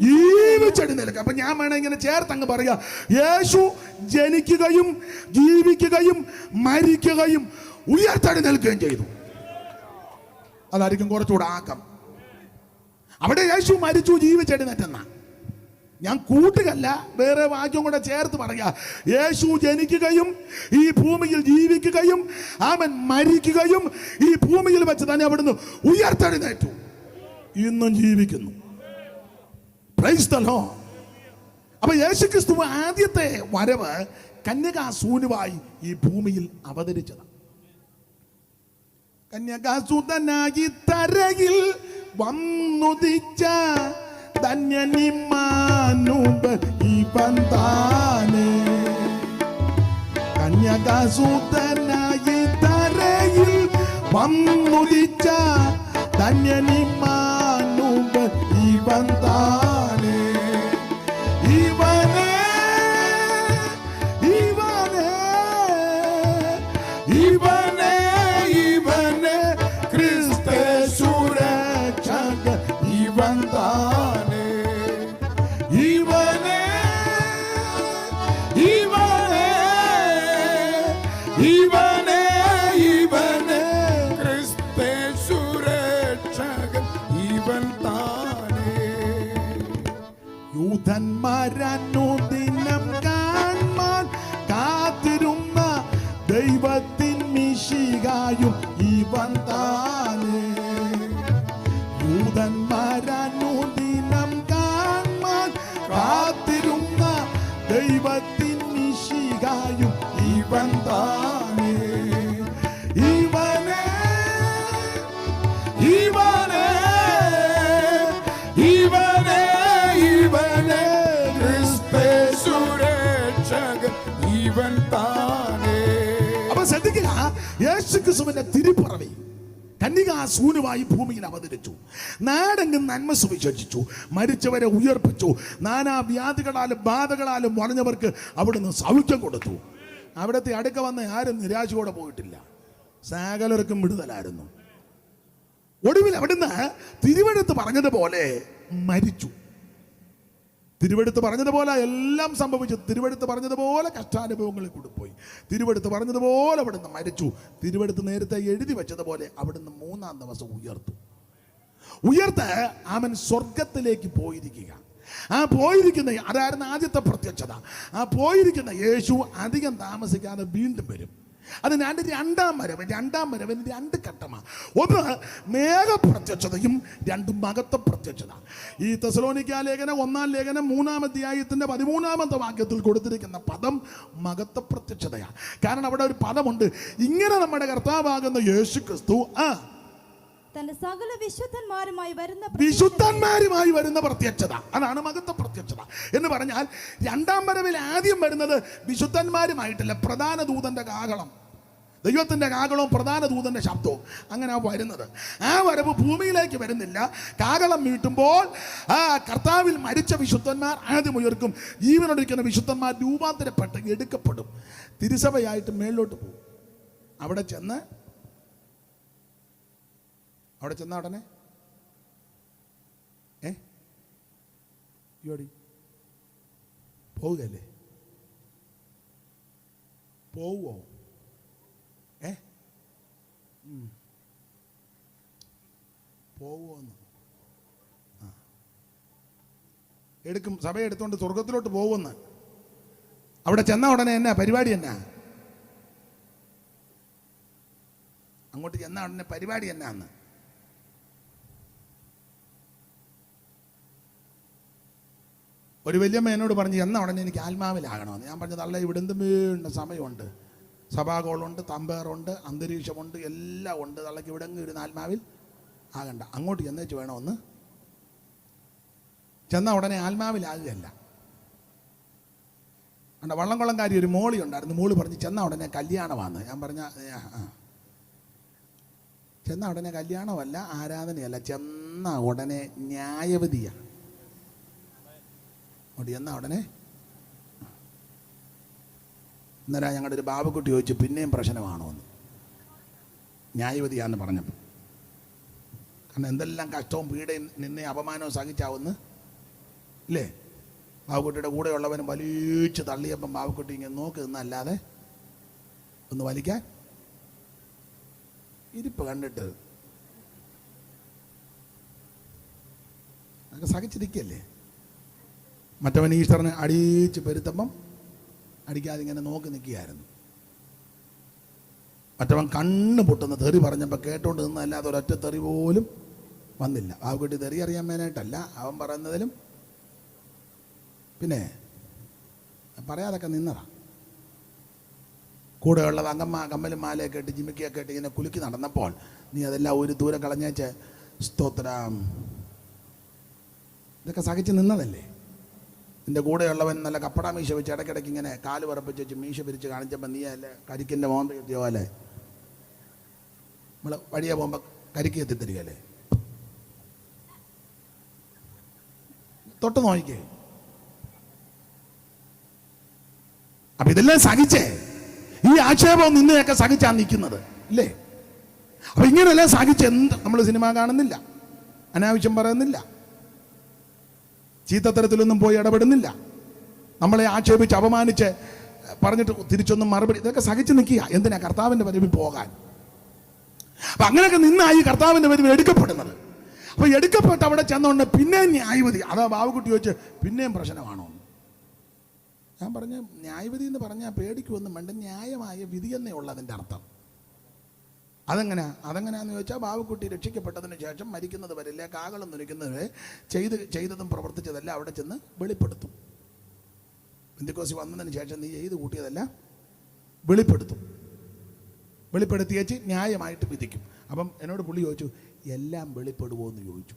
ജീവിച്ചെഴുന്നേൽക്കുക. അപ്പൊ ഞാൻ വേണം ഇങ്ങനെ ചേർത്ത് അങ്ങ് പറയുക. യേശു ജനിക്കുകയും ജീവിക്കുകയും മരിക്കുകയും ഉയർത്തെഴുന്നേൽക്കുകയും ചെയ്തു. അതായിരിക്കും കുറച്ചുകൂടെ ആക്കം. അവിടെ യേശു മരിച്ചു ജീവിച്ചെഴുന്നേറ്റെന്ന. ഞാൻ കൂട്ടുകല്ല വേറെ വാക്യം കൂടെ ചേർത്ത് പറയാ യേശു ജനിക്കുകയും ഈ ഭൂമിയിൽ ജീവിക്കുകയും ആമൻ മരിക്കുകയും ഈ ഭൂമിയിൽ വെച്ച് തന്നെ അവിടുന്ന് ഉയർത്തെഴുന്നേറ്റു. ഇന്നും ജീവിക്കുന്നു. Lord. അപ്പൊ യേശുക്രിസ്തു ആദ്യത്തെ വരവ് കന്യകാസൂനുവായി ഈ ഭൂമിയിൽ അവതരിച്ചത് കന്യകാസുതനായി തരയിൽ വന്നുദിച്ച കന്യകാസൂതനായി തരയിൽ വന്നുദിച്ച ധന്യനിമാനുബ ഇവൻ യൂതന്മാരനുദിനം കാൺമാൻ കാത്തിരുന്ന ദൈവത്തിൻ മിശികായും ഇവൻ താനേ. യൂതന്മാരനുദിനം കാൺമാൻ കാത്തിരുന്ന ദൈവത്തിൻ മിശികായും ഇവൻ താനേ. ഇവൻ താനേ അപ്പൊ ശ്രദ്ധിക്കുക യേശുക്രിസ്തുവിന്റെ തിരുപ്പറവി കന്യകാസൂനുമായി ഭൂമിയിൽ അവതരിച്ചു. നാടെങ്ങും നന്മ സുവിശേഷിച്ചു. മരിച്ചവരെ ഉയർപ്പിച്ചു. നാനാ വ്യാധികളാലും ബാധകളാലും വളഞ്ഞവർക്ക് അവിടുന്ന് സൗഖ്യം കൊടുത്തു. അവിടുത്തെ അടുക്ക വന്ന ആരും നിരാശയോടെ പോയിട്ടില്ല. സകലർക്കും വിടുതലായിരുന്നു. ഒടുവിൽ അവിടുന്ന് തിരുവഴുത്ത് പറഞ്ഞതുപോലെ മരിച്ചു. തിരുവെടുത്ത് പറഞ്ഞതുപോലെ എല്ലാം സംഭവിച്ചു. തിരുവെടുത്ത് പറഞ്ഞതുപോലെ കഷ്ടാനുഭവങ്ങളിൽ കൂടി പോയി തിരുവെടുത്ത് പറഞ്ഞതുപോലെ അവിടുന്ന് മരിച്ചു. തിരുവെടുത്ത് നേരത്തെ എഴുതി വെച്ചതുപോലെ അവിടുന്ന് മൂന്നാം ദിവസം ഉയർത്തു. ഉയർത്ത് അവൻ സ്വർഗത്തിലേക്ക് പോയിരിക്കുക ആ പോയിരിക്കുന്ന അതായിരുന്നു ആദ്യത്തെ പ്രത്യക്ഷത. ആ പോയിരിക്കുന്ന യേശു അധികം താമസിക്കാതെ വീണ്ടും വരും. അതിന് അതിന്റെ രണ്ടാം വരവ് രണ്ടാം വരവിന് രണ്ട് ഘട്ടമാണ്. ഒന്ന് മേഘപ്രത്യക്ഷതയും രണ്ട് മകത്വ പ്രത്യക്ഷത. ഈ തെസലോനിക്ക ലേഖനം ഒന്നാം ലേഖനം മൂന്നാം അധ്യായത്തിന്റെ പതിമൂന്നാമത്തെ വാക്യത്തിൽ കൊടുത്തിരിക്കുന്ന പദം മകത്വ പ്രത്യക്ഷതയാണ്. കാരണം അവിടെ ഒരു പദമുണ്ട്. ഇങ്ങനെ നമ്മുടെ കർത്താവാകുന്ന യേശു ക്രിസ്തു ആ വിശുദ്ധന്മാരുമായി വരുന്ന വിശുദ്ധന്മാരുമായി വരുന്ന പ്രത്യക്ഷത. അതാണ് മകത്വ പ്രത്യക്ഷത. എന്ന് പറഞ്ഞാൽ രണ്ടാം വരവിൽ ആദ്യം വരുന്നത് വിശുദ്ധന്മാരുമായിട്ടല്ല പ്രധാന ദൂതന്റെ കാകളം ദൈവത്തിന്റെ കാകളവും പ്രധാന ദൂതന്റെ ശബ്ദവും അങ്ങനെ ആ വരുന്നത്. ആ വരവ് ഭൂമിയിലേക്ക് വരുന്നില്ല. കാകളം വീട്ടുമ്പോൾ ആ കർത്താവിൽ മരിച്ച വിശുദ്ധന്മാർ ആദ്യം ഉയർക്കും. ജീവനൊടിക്കുന്ന വിശുദ്ധന്മാർ രൂപാന്തരപ്പെട്ട് എടുക്കപ്പെടും. തിരുസഭയായിട്ട് മേളിലോട്ട് പോകും. അവിടെ ചെന്ന് അവിടെ ചെന്ന ഉടനെ? ഏ? യോടി പോവുകയല്ലേ? പോവോ ഏ? ഉം. എന്ന് ആ. എടുക്കും. സഭ എടുത്തോണ്ട് സ്വർഗത്തിലോട്ട് പോകുമെന്ന് അവിടെ ചെന്ന ഉടനെ എന്നാ? പരിപാടി എന്നാ? അങ്ങോട്ട് ചെന്ന ഉടനെ പരിപാടി എന്നാന്ന്? ഒരു വലിയമ്മ എന്നോട് പറഞ്ഞു എന്നാ ഉടനെ എനിക്ക് ആത്മാവിലാകണമെന്ന്. ഞാൻ പറഞ്ഞത് അല്ല ഇവിടെ എന്തും വീണ്ട സമയമുണ്ട്. സഭാഗോളുണ്ട് തമ്പേറുണ്ട് അന്തരീക്ഷമുണ്ട് എല്ലാം ഉണ്ട്. തള്ളക്ക് ഇവിടെ ഇരുന്ന് ആത്മാവിൽ ആകണ്ട. അങ്ങോട്ട് ചെന്നേച്ച് വേണമെന്ന്. ചെന്ന ഉടനെ ആത്മാവിലാകുകയല്ല. അണ്ട വള്ളംകുളംകാരി ഒരു മോളി ഉണ്ടായിരുന്നു. മോളി പറഞ്ഞ് ചെന്ന ഉടനെ കല്യാണമാണ് ഞാൻ പറഞ്ഞ. ചെന്ന ഉടനെ കല്യാണമല്ല ആരാധനയല്ല. ചെന്ന ഉടനെ ന്യായവതിയാണ് അങ്ങോട്ട് എന്നാ ഉടനെ? ഇന്നലെ ഞങ്ങളുടെ ഒരു ബാബുക്കുട്ടി ചോദിച്ചു പിന്നെയും പ്രശ്നമാണോ എന്ന് ന്യായവതിയാന്ന് പറഞ്ഞപ്പോൾ കാരണം എന്തെല്ലാം കഷ്ടവും പീഡയും നിന്നെ അപമാനവും സഹിച്ചാവുന്ന്? ഇല്ലേ? ബാബുക്കുട്ടിയുടെ കൂടെയുള്ളവനും വലിച്ചു തള്ളിയപ്പം ബാബുക്കുട്ടി ഇങ്ങനെ നോക്കി നിന്നല്ലാതെ ഒന്ന് വലിക്കാൻ? ഇരിപ്പ് കണ്ടിട്ട്. സഹിച്ചിരിക്കല്ലേ? മറ്റവൻ ഈശ്വരനെ അടിച്ച് പെരുത്തപ്പം അടിക്കാതെ ഇങ്ങനെ നോക്കി നിൽക്കുകയായിരുന്നു. മറ്റവൻ കണ്ണ് പൊട്ടുന്ന തെറി പറഞ്ഞപ്പോൾ കേട്ടോണ്ട് നിന്നല്ലാതെ ഒരൊറ്റ തെറി പോലും വന്നില്ല. ആ ബാബുക്കുട്ടി തെറി അറിയാൻ മേനായിട്ടല്ല അവൻ പറയുന്നതിലും പിന്നെ പറയാതൊക്കെ നിന്നതാ. കൂടെയുള്ളത് അങ്കമ്മ കമ്മലും മാലയൊക്കെ ഇട്ട് ജിമിക്കൊക്കെ ഇട്ട് ഇങ്ങനെ കുലുക്കി നടന്നപ്പോൾ നീ അതെല്ലാം ഒരു ദൂരം കളഞ്ഞേച്ച് സ്തോത്രം. ഇതൊക്കെ സഹിച്ച് നിന്നതല്ലേ? നിന്റെ കൂടെയുള്ളവൻ നല്ല കപ്പട മീശ വെച്ച് ഇടയ്ക്കിടയ്ക്ക് ഇങ്ങനെ കാൽ പറപ്പിച്ച് വെച്ച് മീശ പിരിച്ച് കാണിച്ചപ്പോൾ നീ അല്ലേ കരിക്കിന്റെ മോന്ത കിട്ടിയ അല്ലേ? നമ്മൾ വഴിയെ പോകുമ്പോൾ കരിക്ക് എത്തിത്തരികയല്ലേ തൊട്ട് നോക്കിക്കേ. അപ്പൊ ഇതെല്ലാം സഹിച്ചേ. ഈ ആക്ഷേപം നിന്നെയൊക്കെ സഹിച്ചാ നിൽക്കുന്നത് ഇല്ലേ അപ്പൊ ഇങ്ങനെയെല്ലാം സഹിച്ച് എന്ത് നമ്മൾ സിനിമ കാണുന്നില്ല. അനാവശ്യം പറയുന്നില്ല. ചീത്തത്തരത്തിലൊന്നും പോയി ഇടപെടുന്നില്ല. നമ്മളെ ആക്ഷേപിച്ച് അപമാനിച്ച് പറഞ്ഞിട്ട് തിരിച്ചൊന്നും മറുപടി ഇതൊക്കെ സഹിച്ചു നിൽക്കുക. എന്തിനാ കർത്താവിന്റെ പരിവിൽ പോകാൻ? അപ്പം അങ്ങനെയൊക്കെ നിന്നായി കർത്താവിന്റെ പരിവിൽ എടുക്കപ്പെടുന്നത്. അപ്പോൾ എടുക്കപ്പെട്ട് അവിടെ ചെന്നുകൊണ്ട് പിന്നെയും ന്യായവതി അതാ ബാബുക്കുട്ടി ചോദിച്ച് പിന്നെയും പ്രശ്നമാണോ? ഞാൻ പറഞ്ഞ ന്യായവതി എന്ന് പറഞ്ഞാൽ പേടിക്കുമെന്ന് വേണ്ട ന്യായമായ വിധി എന്നേ ഉള്ളതിന്റെ അർത്ഥം. അതെങ്ങനെയാ അതെങ്ങനെയാന്ന് ചോദിച്ചാൽ ബാബുക്കുട്ടി രക്ഷിക്കപ്പെട്ടതിന് ശേഷം മരിക്കുന്നത് വരില്ല കാകളം നുരിക്കുന്നത് ചെയ്ത് ചെയ്തതും പ്രവർത്തിച്ചതെല്ലാം അവിടെ ചെന്ന് വെളിപ്പെടുത്തും. ബിന്ദുക്കോസി വന്നതിന് ശേഷം നീ ചെയ്ത് കൂട്ടിയതെല്ലാം വെളിപ്പെടുത്തും. വെളിപ്പെടുത്തിയേച്ച് ന്യായമായിട്ട് വിധിക്കും. അപ്പം എന്നോട് പുള്ളി ചോദിച്ചു എല്ലാം വെളിപ്പെടുമോ എന്ന് ചോദിച്ചു.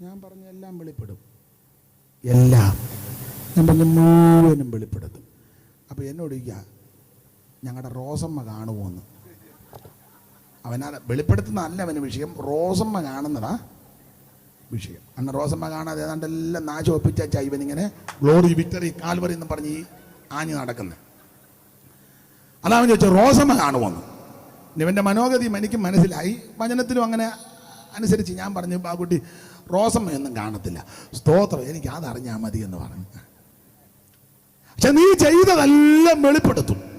ഞാൻ പറഞ്ഞു എല്ലാം വെളിപ്പെടും. എല്ലാം. ഞാൻ പറഞ്ഞു മുഴുവനും വെളിപ്പെടുത്തും. അപ്പോൾ എന്നോട് ചോദിക്കുക ഞങ്ങളുടെ റോസമ്മ കാണുമോന്ന് അവനാ വെളിപ്പെടുത്തുന്നതല്ല അവന് വിഷയം റോസമ്മ കാണുന്നതാ വിഷയം. അന്ന് റോസമ്മ കാണാതെ ഏതാണ്ട് എല്ലാം നാശം ഒപ്പിച്ച ഇവനിങ്ങനെ ഗ്ലോറി വിക്ടറി കാൽവറി എന്ന് പറഞ്ഞ് ഈ ആഞ്ഞ് നടക്കുന്നത് അതാവൻ ചോദിച്ചു റോസമ്മ കാണുമോന്ന് ഇവന്റെ മനോഗതിയും എനിക്ക് മനസ്സിലായി. വചനത്തിലും അങ്ങനെ അനുസരിച്ച് ഞാൻ പറഞ്ഞു ബാബുട്ടി റോസമ്മയൊന്നും കാണത്തില്ല. സ്തോത്രം എനിക്ക് അതറിഞ്ഞാൽ മതി എന്ന് പറഞ്ഞു. പക്ഷെ നീ ചെയ്തതെല്ലാം വെളിപ്പെടുത്തും.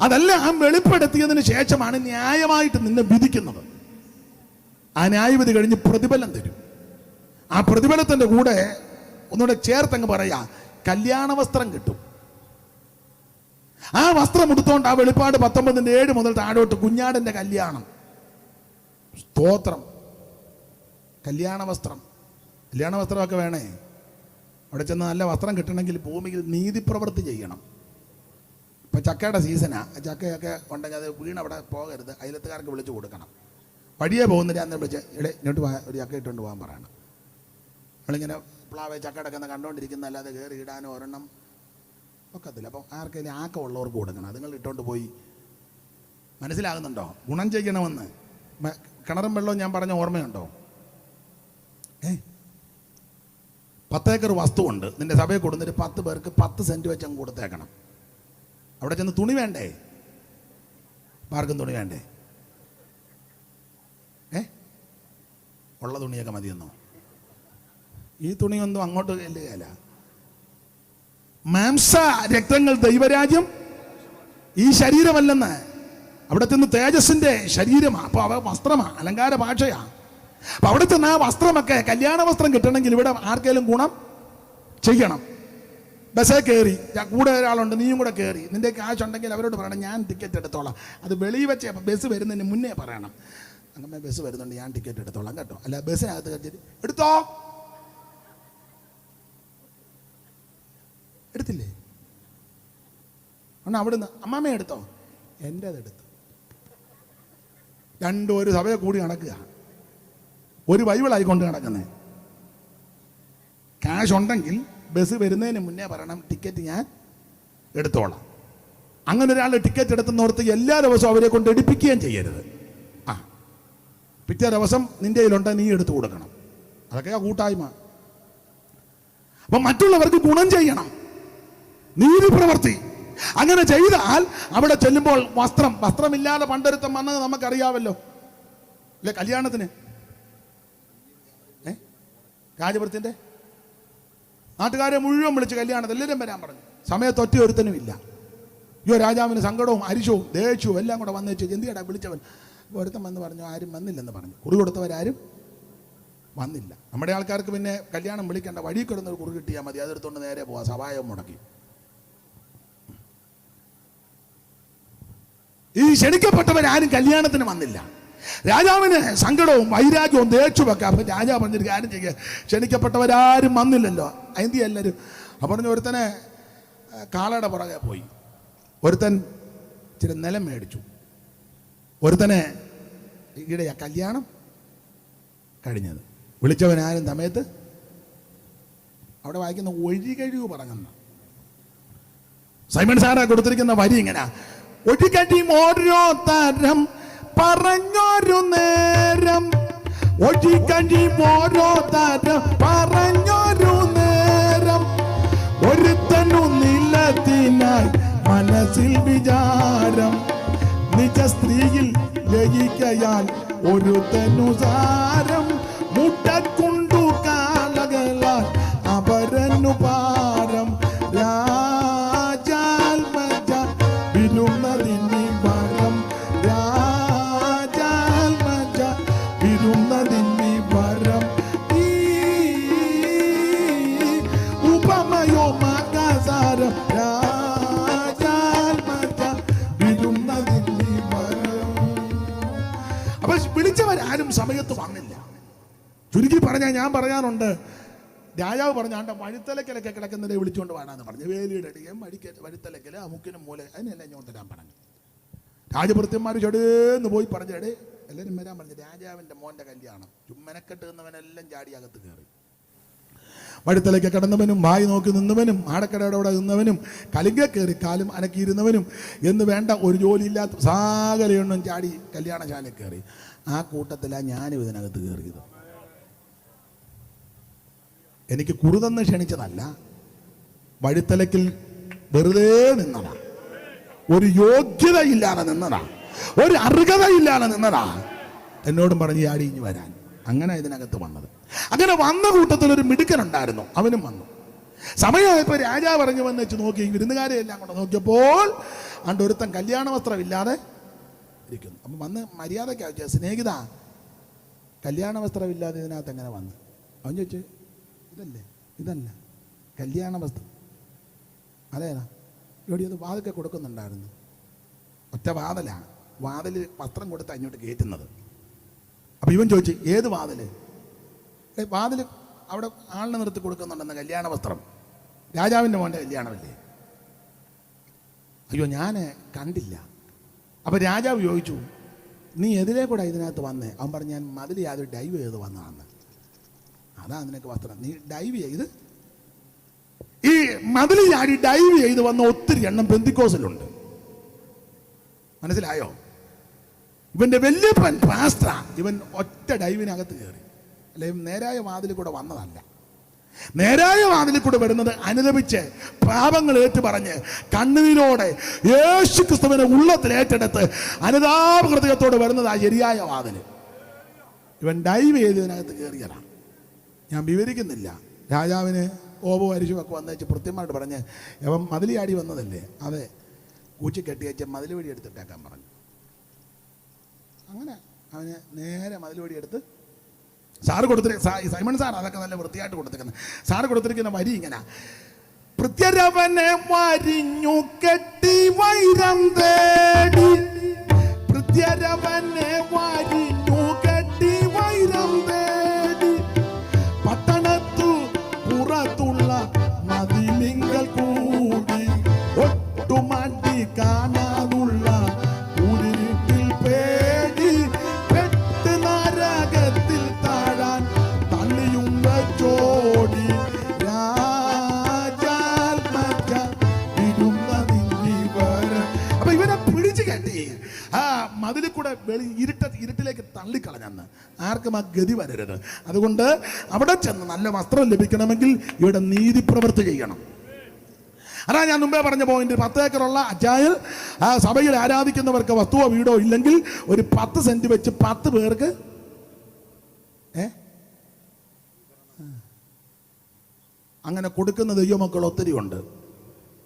അതെല്ലാം വെളിപ്പെടുത്തിയതിന് ശേഷമാണ് ന്യായമായിട്ട് നിന്നെ വിധിക്കുന്നത്. ആ ന്യായവിധി കഴിഞ്ഞ് പ്രതിഫലം തരും. ആ പ്രതിഫലത്തിന്റെ കൂടെ ഒന്നുകൂടെ ചേർത്തങ്ങ് പറയാ കല്യാണ വസ്ത്രം കിട്ടും. ആ വസ്ത്രം എടുത്തോണ്ട് ആ വെളിപ്പാട് പത്തൊമ്പതിന്റെ ഏഴ് മുതൽ താഴോട്ട് കുഞ്ഞാടിന്റെ കല്യാണം. സ്തോത്രം. കല്യാണ വസ്ത്രം കല്യാണ വസ്ത്രമൊക്കെ വേണേ. അവിടെ ചെന്ന് നല്ല വസ്ത്രം കിട്ടണമെങ്കിൽ ഭൂമിയിൽ നീതി പ്രവൃത്തി ചെയ്യണം. ഇപ്പൊ ചക്കയുടെ സീസണാ ചക്കയൊക്കെ ഉണ്ടെങ്കിൽ അത് വീണ് അവിടെ പോകരുത്. അയലത്തുകാർക്ക് വിളിച്ചു കൊടുക്കണം. വഴിയേ പോകുന്നില്ല എന്ന് വിളിച്ച് ഇവിടെ ഇങ്ങോട്ട് പോകാൻ ഒരു ചക്ക ഇട്ടുകൊണ്ട് പോകാൻ പറയണം. നമ്മളിങ്ങനെ പ്ലാവെ ചക്കടക്കുന്ന കണ്ടുകൊണ്ടിരിക്കുന്ന അല്ലാതെ കയറി ഇടാനോ ഒരെണ്ണം ഒക്കത്തില്ല. അപ്പം ആർക്കെങ്കിലും ആക്കമുള്ളവർക്ക് കൊടുക്കണം. അതുങ്ങൾ ഇട്ടുകൊണ്ട് പോയി. മനസ്സിലാകുന്നുണ്ടോ? ഗുണം ചെയ്യണമെന്ന്. കിണറും വെള്ളവും ഞാൻ പറഞ്ഞ ഓർമ്മയുണ്ടോ? ഏ? പത്തേക്കർ വസ്തുവുണ്ട്. നിന്റെ സഭയിൽ കൊടുത്തിട്ട് പത്ത് പേർക്ക് പത്ത് സെന്റ് വെച്ചങ്ങ് കൊടുത്തേക്കണം. അവിടെ ചെന്ന് തുണി വേണ്ടേ? ആർക്കും തുണി വേണ്ടേ? ഏ? ഉള്ള തുണിയൊക്കെ മതിയെന്നോ? ഈ തുണിയൊന്നും അങ്ങോട്ട് ചെല്ലുകയല്ല മാംസ രക്തങ്ങൾ ദൈവരാജ്യം ഈ ശരീരമല്ലെന്ന്. അവിടെ ചെന്ന് തേജസിന്റെ ശരീരമാ. അപ്പോൾ അവ വസ്ത്രമാണ് അലങ്കാര ഭാഷയാ. അപ്പൊ അവിടെ ചെന്ന് ആ വസ്ത്രമൊക്കെ കല്യാണ വസ്ത്രം കിട്ടണമെങ്കിൽ ഇവിടെ ആർക്കെങ്കിലും ഗുണം ചെയ്യണം. ബസ്സേ കയറി കൂടെ ഒരാളുണ്ട് നീയും കൂടെ കയറി നിന്റെ ക്യാഷ് ഉണ്ടെങ്കിൽ അവരോട് പറയണം ഞാൻ ടിക്കറ്റ് എടുത്തോളാം. അത് വെളിയിൽ വെച്ചേ ബസ് വരുന്നതിന് മുന്നേ പറയണം. അങ്ങനെ ബസ് വരുന്നുണ്ട് ഞാൻ ടിക്കറ്റ് എടുത്തോളാം കേട്ടോ. അല്ല ബസ്സിനകത്ത് കയറ്റി എടുത്തോ? എടുത്തില്ലേ? അണ്ണാ അവിടുന്ന് അമ്മാമ്മ എടുത്തോ? എന്റെ എടുത്തു. രണ്ടും ഒരു സഭയെ കൂടി നടക്കുക. ഒരു ബൈബിളായി കൊണ്ട് നടക്കുന്നത് ക്യാഷ് ഉണ്ടെങ്കിൽ ബസ് വരുന്നതിന് മുന്നേ പറയണം ടിക്കറ്റ് ഞാൻ എടുത്തോളാം. അങ്ങനെ ഒരാൾ ടിക്കറ്റ് എടുത്തുന്നോർത്ത് എല്ലാ ദിവസവും അവരെ കൊണ്ട് എടുപ്പിക്കുകയും ചെയ്യരുത്. ആ പിറ്റേ ദിവസം നിന്റെ കയ്യിലുണ്ട് നീ എടുത്തു കൊടുക്കണം. അതൊക്കെ ആ കൂട്ടായ്മ. അപ്പൊ മറ്റുള്ളവർക്ക് ഗുണം ചെയ്യണം. നീതി പ്രവർത്തി. അങ്ങനെ ചെയ്താൽ അവിടെ ചെല്ലുമ്പോൾ വസ്ത്രം വസ്ത്രമില്ലാതെ പണ്ടൊരുത്തം വന്നത് നമുക്കറിയാമല്ലോ. അല്ലെ കല്യാണത്തിന്? ഏ? രാജപുരത്തിന്റെ നാട്ടുകാരെ മുഴുവൻ വിളിച്ച് കല്യാണത്തിൽ എല്ലാവരും വരാൻ പറഞ്ഞു. സമയത്ത് ഒറ്റ ഒരുത്തനും ഇല്ല. അയ്യോ രാജാവിന് സങ്കടവും അരിശവും ദേഷ്യവും എല്ലാം കൂടെ വന്നു വെച്ചു എന്തിയാടാ വിളിച്ചവൻ? ഒരുത്തൻ വന്ന് പറഞ്ഞു ആരും വന്നില്ലെന്ന് പറഞ്ഞു. കുറി കൊടുത്തവരാരും വന്നില്ല. നമ്മുടെ ആൾക്കാർക്ക് പിന്നെ കല്യാണം വിളിക്കേണ്ട വഴി കിടന്ന് ഒരു കുറി കിട്ടിയാൽ മതി. അതെടുത്തുകൊണ്ട് നേരെ പോവാം. സഹായം മുടക്കി. ഈ ക്ഷണിക്കപ്പെട്ടവരാരും കല്യാണത്തിന് വന്നില്ല. രാജാവിന് സങ്കടവും വൈരാഗ്യവും തേച്ചു വെക്കാം അപ്പം രാജാവ് പറഞ്ഞൊരു കാര്യം ചെയ്യുക ക്ഷണിക്കപ്പെട്ടവരാരും വന്നില്ലല്ലോ. അതിന്റെ എല്ലാവരും അപ്പം പറഞ്ഞ ഒരുത്തനെ കാളയുടെ പുറകെ പോയി. ഒരുത്തൻ ഇച്ചിരി നിലം മേടിച്ചു. ഒരുത്തനെ ഈടെ കല്യാണം കഴിഞ്ഞത്. വിളിച്ചവനാരും സമയത്ത് അവിടെ വായിക്കുന്ന ഒഴികഴിവ് പറഞ്ഞെന്ന്. സൈമൺ സാറാ കൊടുത്തിരിക്കുന്ന വരി ഇങ്ങനെ. ഒഴികഴിയും ഓരോ തരം പറഞ്ഞൊരു നേരം. ഒഴികഴി ഓരോ തരം. പറഞ്ഞൊരു നേരം. ഒരുത്തനു നിലത്തിനായി മനസ്സിൽ വിചാരം. നിജ സ്ത്രീയിൽ ലയിക്കയാൽ ഒരുത്തനു സാരം. മുട്ടക്കുണ്ടു കാലകളാൽ അപരനു പാരം പറഞ്ഞാൽ ഞാൻ പറയാനുണ്ട്. രാജാവ് പറഞ്ഞ ആണ്ട വഴുത്തലക്കലൊക്കെ കിടക്കുന്നതിനെ വിളിച്ചുകൊണ്ട് വേണമെന്ന് പറഞ്ഞു. വേലിയുടെ അടിയും വഴിക്ക വഴുത്തലക്കൽ അമുക്കിനും മൂല അതിനെല്ലാം ഞാൻ തരാൻ പറഞ്ഞു. രാജഭൃത്യന്മാർ ചെടേന്ന് പോയി പറഞ്ഞു എടേ എല്ലാവരും വരാൻ പറഞ്ഞു. രാജാവിന്റെ മോന്റെ കല്യാണം. ചുമ്മനക്കെട്ട് നിന്നവനെല്ലാം ചാടി അകത്ത് കയറി. വഴുത്തലയ്ക്ക് കിടന്നവനും വായി നോക്കി നിന്നവനും ആടക്കടയുടെ നിന്നവനും കലിങ്ക കയറി കാലും അനക്കിയിരുന്നവനും എന്ന് വേണ്ട ഒരു ജോലിയില്ലാത്ത സാകലയൊന്നും ചാടി കല്യാണശാല കയറി. ആ കൂട്ടത്തിലാണ് ഞാനും ഇതിനകത്ത് കയറിയത്. എനിക്ക് കുറുതന്ന് ക്ഷണിച്ചതല്ല. വഴിത്തലക്കിൽ വെറുതെ നിന്നതാ. ഒരു യോഗ്യതയില്ലാതെ നിന്നതാ. ഒരു അർഹതയില്ലാതെ നിന്നതാ. എന്നോടും പറഞ്ഞ് ചാടി ഇഞ്ഞ് വരാൻ. അങ്ങനെ ഇതിനകത്ത് വന്നത്. അങ്ങനെ വന്ന കൂട്ടത്തിൽ ഒരു മിടുക്കനുണ്ടായിരുന്നു. അവനും വന്നു. സമയമായപ്പോൾ രാജാവ് പറഞ്ഞു വന്ന് വെച്ച് നോക്കി വിരുന്നുകാരെ എല്ലാം കൊണ്ട് നോക്കിയപ്പോൾ അണ്ട് ഒരുത്തൻ കല്യാണ വസ്ത്രമില്ലാതെ ഇരിക്കുന്നു. അപ്പം വന്ന് മര്യാദയ്ക്ക് സ്നേഹിത കല്യാണ വസ്ത്രമില്ലാതെ ഇതിനകത്ത് എങ്ങനെ വന്ന്? അവൻ ചോദിച്ചു ഇതല്ലേ ഇതല്ല. കല്യാണ വസ്തു അതേതാ ഇവിടെ അത് വാതൊക്കെ കൊടുക്കുന്നുണ്ടായിരുന്നു. ഒറ്റ വാതിലാണ്. വാതിൽ വസ്ത്രം കൊടുത്ത് അങ്ങോട്ട് കയറ്റുന്നത്. അപ്പോൾ ഇവൻ ചോദിച്ചു ഏത് വാതിൽ വാതിൽ അവിടെ ആളിനെ നിർത്തി കൊടുക്കുന്നുണ്ടെന്ന് കല്യാണ വസ്ത്രം. രാജാവിന്റെ മോന്റെ കല്യാണമല്ലേ? അയ്യോ ഞാൻ കണ്ടില്ല. അപ്പോൾ രാജാവ് ചോദിച്ചു നീ എതിരെ കൂടെ ഇതിനകത്ത് വന്നേ? അവൻ പറഞ്ഞു ഞാൻ മതിൽ യാതൊരു ഡൈവ് ചെയ്ത് വന്നതാണ് അതാ നിനക്ക് വസ്ത്രം. നീ ഡൈവ് ചെയ്ത്. ഈ മതിൽ ചാടി ഡൈവ് ചെയ്ത് വന്ന ഒത്തിരി എണ്ണം പെന്തിക്കോസിലുണ്ട് മനസ്സിലായോ? ഇവന്റെ വല്യപ്പൻ പാസ്റ്റ ഇവൻ ഒറ്റ ഡൈവിനകത്ത് കയറി. അല്ലെ നേരായ വാതിൽ കൂടെ വന്നതല്ല. നേരായ വാതിലിൽ കൂടെ വരുന്നത് അനുദപിച്ച് പാപങ്ങൾ ഏറ്റു പറഞ്ഞ് കണ്ണുനീരോടെ യേശു ക്രിസ്തുവിനെ ഉള്ളത്തിൽ ഏറ്റെടുത്ത് അനുതാപ വരുന്നതാ ശരിയായ വാതിൽ ഇവൻ ഡൈവ് ചെയ്തതിനകത്ത് കയറിയതാണ് ഞാൻ വിവരിക്കുന്നില്ല. രാജാവിന് ഓപോ അരിശുമൊക്കെ വന്നേച്ച് കൃത്യമായിട്ട് പറഞ്ഞ് അവൻ മതിലിയാടി വന്നതല്ലേ? അതെ. കൂച്ചി കെട്ടി വെച്ച് മതിൽ വഴി എടുത്തിട്ടേക്കാൻ പറഞ്ഞു. അങ്ങനെ അവന് നേരെ മതിൽ വഴി എടുത്ത് സാറ് കൊടുത്തിരിക്കുന്ന സൈമൺ സാർ അതൊക്കെ നല്ല വൃത്തിയായിട്ട് കൊടുത്തിരിക്കുന്നത് സാറ് കൊടുത്തിരിക്കുന്ന വരി ഇങ്ങനെ. പ്രത്യരവനെ വരിഞ്ഞു കെട്ടി വൈരം തേടി പ്രത്യരവനെ വരിഞ്ഞു മതിലിൽ കൂടെ വെളി ഇരുട്ട ഇരുട്ടിലേക്ക് തള്ളിക്കളഞ്ഞെന്ന് ആർക്കും ആ ഗതി വരരുത്. അതുകൊണ്ട് അവിടെ ചെന്ന് നല്ല വസ്ത്രം ലഭിക്കണമെങ്കിൽ ഇവിടെ നീതി പ്രവൃത്തി ചെയ്യണം. അതാ ഞാൻ മുമ്പേ പറഞ്ഞ പോയിന്റ് പത്ത് ഏക്കറുള്ള അജായൽ ആ സഭയിൽ ആരാധിക്കുന്നവർക്ക് വസ്തുവോ വീടോ ഇല്ലെങ്കിൽ ഒരു പത്ത് സെന്റ് വെച്ച് പത്ത് പേർക്ക് ഏ? അങ്ങനെ കൊടുക്കുന്ന ദൈവമക്കൾ ഒത്തിരി ഉണ്ട്.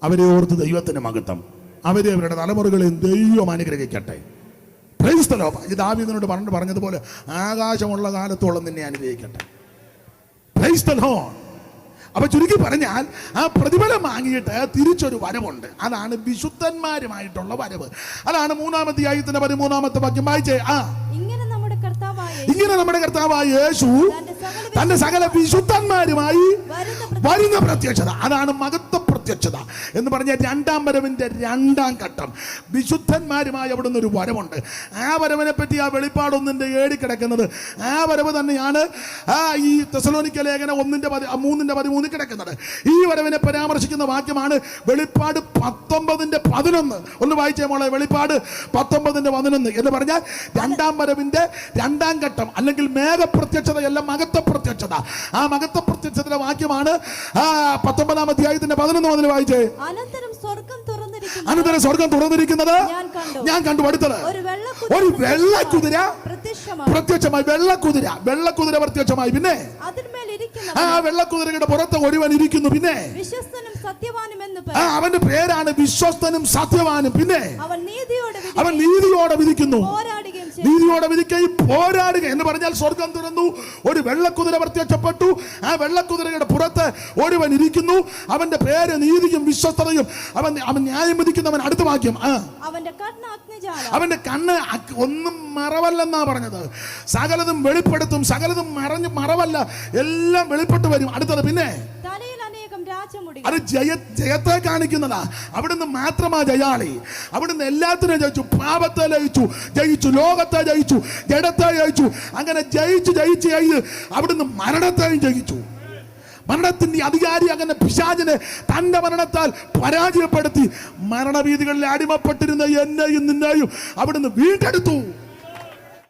അവരെ ഓർത്ത് ദൈവത്തിന് മഹത്വം. അവരെ അവരുടെ തലമുറകളെയും ദൈവം അനുഗ്രഹിക്കട്ടെ. Lord. ഇത് ദാവീദിനോട് പറഞ്ഞു പറഞ്ഞതുപോലെ ആകാശമുള്ള കാലത്തോളം നിന്നെ അനുഗ്രഹിക്കട്ടെ. ക്രൈസ്തലോ. അപ്പൊ ചുരുക്കി പറഞ്ഞാൽ ആ പ്രതിഫലം വാങ്ങിയിട്ട് തിരിച്ചൊരു വരവുണ്ട്. അതാണ് വിശുദ്ധന്മാരുമായിട്ടുള്ള വരവ്. അതാണ് മൂന്നാമത്തെ ആയത്തിന്റെ പതിമൂന്നാമത്തെ വാക്യം. വായിച്ചേ? ആ. ഇങ്ങനെ നമ്മുടെ കർത്താവായ യേശു തന്റെ സകല വിശുദ്ധന്മാരുമായി വരുന്ന പ്രത്യക്ഷത. അതാണ് മഹത്വ പ്രത്യക്ഷത എന്ന് പറഞ്ഞ രണ്ടാം വരവിന്റെ രണ്ടാം ഘട്ടം. വിശുദ്ധന്മാരുമായി അവിടെ ഒരു വരവുണ്ട്. ആ വരവിനെ പറ്റി ആ വെളിപ്പാടൊന്നിന്റെ ഏടി കിടക്കുന്നത് ആ വരവ് തന്നെയാണ്. ആ ഈ തെസലോനിക്ക ലേഖനം ഒന്നിന്റെ പതി മൂന്നിന്റെ പതിമൂന്നിൽ കിടക്കുന്നത്. ഈ വരവിനെ പരാമർശിക്കുന്ന വാക്യമാണ് വെളിപ്പാട് പത്തൊമ്പതിന്റെ പതിനൊന്ന്. ഒന്ന് വായിച്ചേ മോളെ വെളിപ്പാട് പത്തൊമ്പതിന്റെ പതിനൊന്ന് എന്ന് പറഞ്ഞാൽ രണ്ടാം വരവിന്റെ രണ്ടാം ഘട്ടം അല്ലെങ്കിൽ മേഘപ്രത്യക്ഷതയല്ല മകത്വ പ്രത്യക്ഷത ആ മകത്വ പ്രത്യക്ഷതയുടെ വാക്യമാണ് പത്തൊമ്പതാം അധ്യായത്തിന്റെ പതിനൊന്ന് മുതൽ വായിച്ചേ? അനന്തരം സ്വർഗം തുറന്നിരിക്കുന്നു. അനന്തരം സ്വർഗം തുറന്നിരിക്കുന്നത് ഞാൻ കണ്ടു. അടുത്തത്. ഒരു വെള്ള കുതിര വെള്ളക്കുതിര? വെള്ള പ്രത്യക്ഷമായി. വെള്ളക്കുതിര. വെള്ളക്കുതിര പ്രത്യക്ഷമായി. പിന്നെ? ആ വെള്ള വെള്ളക്കുതിരയുടെ പുറത്ത് ഒരുവൻ ഇരിക്കുന്നു. പിന്നെ? അവന്റെ പേരാണ് വിശ്വസ്തനും സത്യവാനും. പിന്നെ? അവൻ നീതിയോടെ വിധിക്കുന്നു. നീതിയോടെ വിധിക്കുകയും പോരാടുക എന്ന് പറഞ്ഞാൽ സ്വർഗം തുറന്നു. ഒരു വെള്ളക്കുതിര പ്രത്യക്ഷപ്പെട്ടു. ആ വെള്ളക്കുതിരയുടെ പുറത്ത് ഒരുവൻ ഇരിക്കുന്നു. അവന്റെ പേര് നീതിയും വിശ്വസ്തതയും. അവൻ അവൻ ന്യായം വിധിക്കുന്നവൻ അടുത്ത വാക്യം അവന്റെ കണ്ണ് ഒന്നും മറവല്ലെന്നാ പറഞ്ഞത്. സകലതും വെളിപ്പെടുത്തും. സകലതും മറഞ്ഞ് മറവല്ല. എല്ലാം വെളിപ്പെട്ടു വരും. അടുത്തത് പിന്നെ അത് ജയ ജയത്തെ കാണിക്കുന്നതാ. അവിടുന്ന് മാത്രമാ ജയാളി. അവിടുന്ന് എല്ലാത്തിനും ജയിച്ചു. പാപത്തെ ജയിച്ചു ജയിച്ചു. ലോകത്തെ ജയിച്ചു. ജഡത്തെ ജയിച്ചു. അങ്ങനെ ജയിച്ചു ജയിച്ച് ജയിച്ച് അവിടുന്ന് മരണത്തെയും ജയിച്ചു. മരണത്തിന്റെ അധികാരി അങ്ങനെ പിശാചിനെ തന്റെ മരണത്താൽ പരാജയപ്പെടുത്തി മരണഭീതികളിൽ അടിമപ്പെട്ടിരുന്ന എന്നെയും നിന്നെയും അവിടുന്ന് വീണ്ടെടുത്തു.